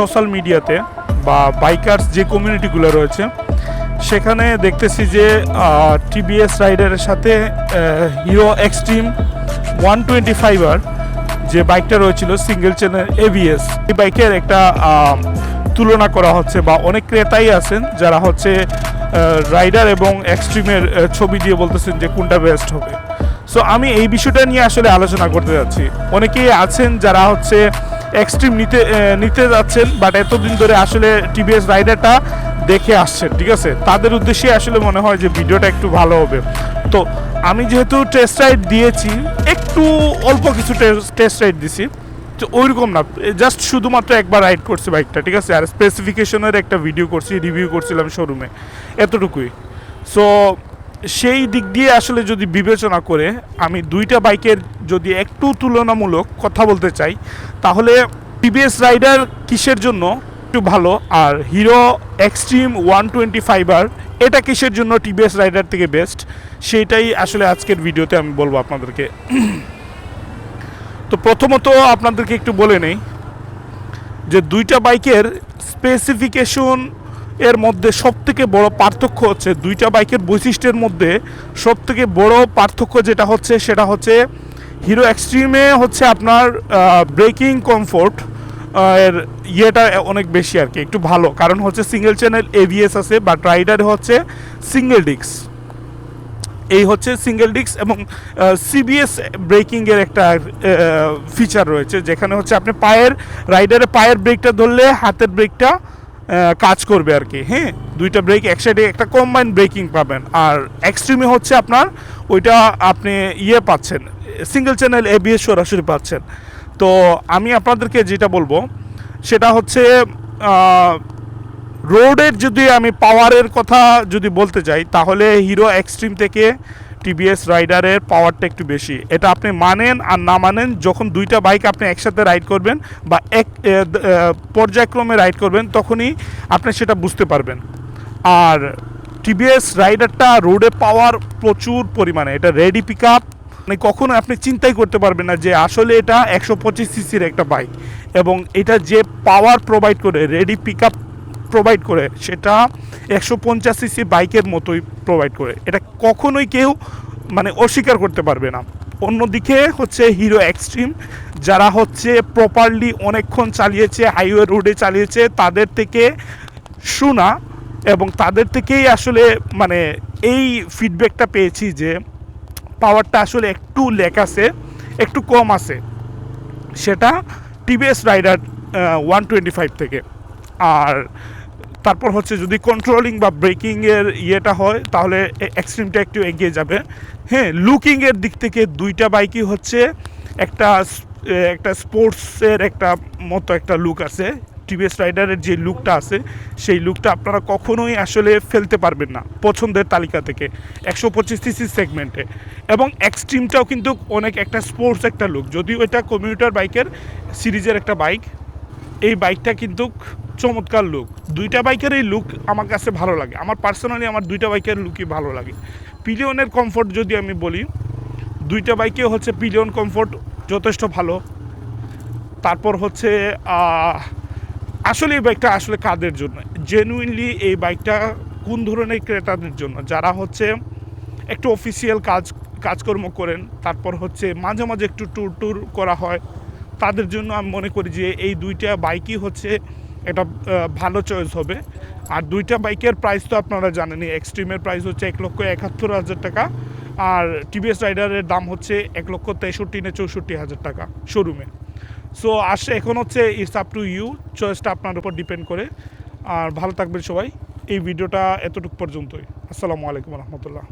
Social মিডিয়াতে বা bikers যে কমিউনিটিগুলো রয়েছে, সেখানে দেখতেছি যে টিবিএস রাইডারের সাথে Hero Xtreme one twenty five R যে বাইকটা রয়েছিল সিঙ্গেল চ্যানেল এবিএস এই বাইকের একটা তুলনা করা হচ্ছে বা অনেক ক্রেতাই আছেন যারা হচ্ছে রাইডার এবং এক্সট্রিমের ছবি দিয়ে বলতেছেন যে কোনটা বেস্ট হবে। সো আমি এই বিষয়টা নিয়ে আসলে আলোচনা করতে যাচ্ছি। অনেকেই আছেন যারা হচ্ছে এক্সট্রিম নিতে নিতে যাচ্ছেন বাট এতদিন ধরে আসলে টিভিএস রাইডারটা দেখে আসছেন, ঠিক আছে? তাদের উদ্দেশ্যে আসলে মনে হয় যে ভিডিওটা একটু ভালো হবে। তো আমি যেহেতু টেস্ট রাইড দিয়েছি, একটু অল্প কিছু টেস্ট রাইড দিছি, তো ওইরকম না জাস্ট শুধুমাত্র একবার রাইড করছি বাইকটা ঠিক আছে? আর স্পেসিফিকেশনের একটা ভিডিও করছি রিভিউ করছিলাম শোরুমে এতটুকুই। সো সেই দিক দিয়ে আসলে যদি বিবেচনা করে, আমি দুইটা বাইকের যদি একটু তুলনামূলক কথা বলতে চাই, তাহলে টিভিএস রাইডার কিসের জন্য? একটু ভালো। আর Hero Xtreme one twenty five R, এটা কিসের জন্য টিভিএস রাইডার থেকে বেস্ট? সেইটাই আসলে আজকের ভিডিওতে আমি বলব আপনাদেরকে। তো প্রথমত আপনাদেরকে একটু বলে নেই যে দুইটা বাইকের স্পেসিফিকেশন এর মধ্যে সবথেকে বড় পার্থক্য হচ্ছে, দুইটা বাইকের বৈশিষ্ট্যের মধ্যে সবথেকে বড় পার্থক্য যেটা হচ্ছে, সেটা হচ্ছে হিরো এক্সট্রিমে হচ্ছে আপনার ব্রেকিং কমফোর্ট এর ইয়েটা অনেক বেশি আর কি, একটু ভালো। কারণ হচ্ছে সিঙ্গেল চ্যানেল এভিএস আছে বাট রাইডারে হচ্ছে সিঙ্গেল ডিস্ক এই হচ্ছে সিঙ্গেল ডিস্ক এবং সিবিএস ব্রেকিংয়ের একটা ফিচার রয়েছে, যেখানে হচ্ছে আপনি পায়ের রাইডারে পায়ের ব্রেকটা ধরলে হাতের ব্রেকটা কাজ করবে আর কি হ্যাঁ? দুইটা ব্রেক একসাইডে একটা কম্বাইন ব্রেকিং পাবেন। আর এক্সট্রিমে হচ্ছে আপনার, ওইটা আপনি ইয়ে পাচ্ছেন সিঙ্গেল চ্যানেল এবিএস সরাসরি পাচ্ছেন। তো আমি আপনাদেরকে যেটা বলব, সেটা হচ্ছে রোডের যদি আমি পাওয়ারের কথা যদি বলতে চাই তাহলে হিরো এক্সট্রিম থেকে টিভিএস রাইডারের পাওয়ারটা একটু বেশি। এটা আপনি মানেন আর না মানেন, যখন দুইটা বাইক আপনি একসাথে রাইড করবেন বা এক পর্যায়ক্রমে রাইড করবেন, তখনই আপনি সেটা বুঝতে পারবেন। আর টিভিএস রাইডারটা রোডে পাওয়ার প্রচুর পরিমাণে। এটা রেডি পিক আপ মানে কখনো আপনি চিন্তাই করতে পারবেন না যে আসলে এটা একশো পঁচিশ সিসির একটা বাইক এবং এটা যে পাওয়ার প্রোভাইড করে রেডি পিক আপ প্রোভাইড করে, সেটা একশো পঞ্চাশ সিসি বাইকের মতোই প্রোভাইড করে। এটা কখনোই কেউ মানে অস্বীকার করতে পারবে না। অন্যদিকে হচ্ছে হিরো এক্সট্রিম যারা হচ্ছে প্রপারলি অনেকক্ষণ চালিয়েছে হাইওয়ে রোডে চালিয়েছে, তাদের থেকে শোনা এবং তাদের থেকেই আসলে মানে এই ফিডব্যাকটা পেয়েছি যে পাওয়ারটা আসলে একটু লেক আছে, একটু কম আছে। সেটা TVS Raider one twenty five থেকে। আর তারপর হচ্ছে যদি কন্ট্রোলিং বা ব্রেকিংয়ের ইয়েটা হয়, তাহলে এক্সট্রিমটা একটু এগিয়ে যাবে। হ্যাঁ লুকিংয়ের দিক থেকে দুইটা বাইকই হচ্ছে একটা একটা স্পোর্টসের একটা মতো একটা লুক আছে। টিভিএস রাইডারের যে লুকটা আছে, সেই লুকটা আপনারা কখনোই আসলে ফেলতে পারবেন না পছন্দের তালিকা থেকে, একশো পঁচিশ সিসি সেগমেন্টে এবং এক্সট্রিমটাও কিন্তু অনেক একটা স্পোর্টস একটা লুক যদিও এটা কমিউটার বাইকের সিরিজের একটা বাইক এই বাইকটা কিন্তু চমৎকার লুক দুইটা বাইকের এই লুক আমার কাছে ভালো লাগে। আমার পার্সোনালি আমার দুইটা বাইকের লুকই ভালো লাগে। পিলিয়নের কমফোর্ট যদি আমি বলি, দুইটা বাইকে হচ্ছে পিলিয়ন কমফোর্ট যথেষ্ট ভালো। তারপর হচ্ছে আসলে এই বাইকটা আসলে কাদের জন্য? জেনুইনলি এই বাইকটা কোন ধরনের ক্রেতাদের জন্য? যারা হচ্ছে একটু অফিসিয়াল কাজ, কাজকর্ম করেন, তারপর হচ্ছে মাঝে মাঝে একটু ট্যুর ট্যুর করা হয়, তাদের জন্য আমি মনে করি যে এই দুইটা বাইকই হচ্ছে এটা ভালো চয়েস হবে। আর দুইটা বাইকের প্রাইস তো আপনারা জানেনই এক্সট্রিমের প্রাইস হচ্ছে এক লক্ষ একাত্তর হাজার টাকা, আর টিভিএস রাইডারের দাম হচ্ছে এক লক্ষ তেষট্টি না চৌষট্টি হাজার টাকা শোরুমে সো আসে এখন হচ্ছে ইটস আপ টু ইউ চয়েসটা আপনার উপর ডিপেন্ড করে। আর ভালো থাকবেন সবাই। এই ভিডিওটা এতটুকু পর্যন্তই। আসসালামু আলাইকুম রহমতুল্লাহ।